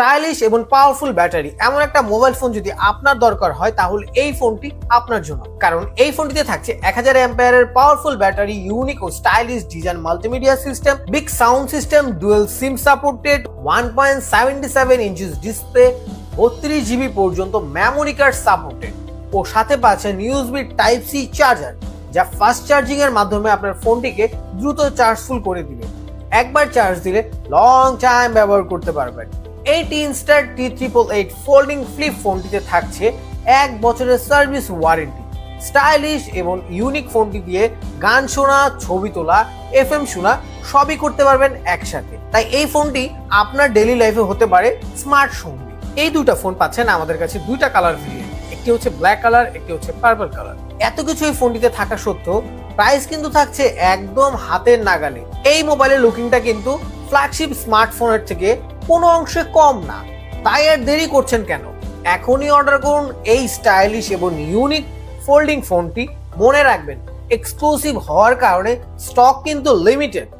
Stylish এবং powerful battery. এমন একটা মোবাইল ফোন যদি আপনার দরকার হয়, তাহলে এই ফোনটি আপনার জন্য। কারণ এই ফোনটিতে থাকছে এক হাজার অ্যাম্পায়ারের পাওয়ারফুল ব্যাটারি ইউনিক ও stylish design multimedia system big sound system dual SIM supported one point seventy seven inches display বত্রিশ জিবি পর্যন্ত মেমোরি কার্ড সাপোর্টেড ও সাথে পাচ্ছেন ইউএসবি টাইপ সি চার্জার যা ফাস্ট চার্জিং এর মাধ্যমে আপনার ফোনটিকে দ্রুত চার্জফুল করে দিবে। একবার চার্জ দিলে লং টাইম ব্যবহার করতে পারবেন। এই টি ইনস্টার টি ট্রিপল এইট ফোল্ডিং ফ্লিপ ফোনটিতে থাকছে এক বছরের সার্ভিস ওয়ারেন্টি স্টাইলিশ এবং ইউনিক ফোনটি দিয়ে গান শোনা, ছবি তোলা এফ এম শোনা, সবই করতে পারবেন একসাথে। তাই এই ফোনটি আপনার ডেইলি লাইফে হতে পারে স্মার্ট সঙ্গী এই দুটো ফোন পাচ্ছেন আমাদের কাছে দুইটা কালার ভেরিয়েন্ট একটি হচ্ছে ব্ল্যাক কালার একটি হচ্ছে পার্পল কালার এত কিছু এই ফোনটিতে থাকা সত্ত্বেও প্রাইস কিন্তু থাকছে একদম হাতের নাগালে। এই মোবাইলের লুকিংটা কিন্তু ফ্ল্যাগশিপ স্মার্টফোনের থেকে কোনো অংশে কম না। তাই আর দেরি করছেন কেন? এখনই অর্ডার করুন এই স্টাইলিশ এবং ইউনিক ফোল্ডিং ফোনটি মনে রাখবেন এক্সক্লুসিভ হওয়ার কারণে স্টক কিন্তু লিমিটেড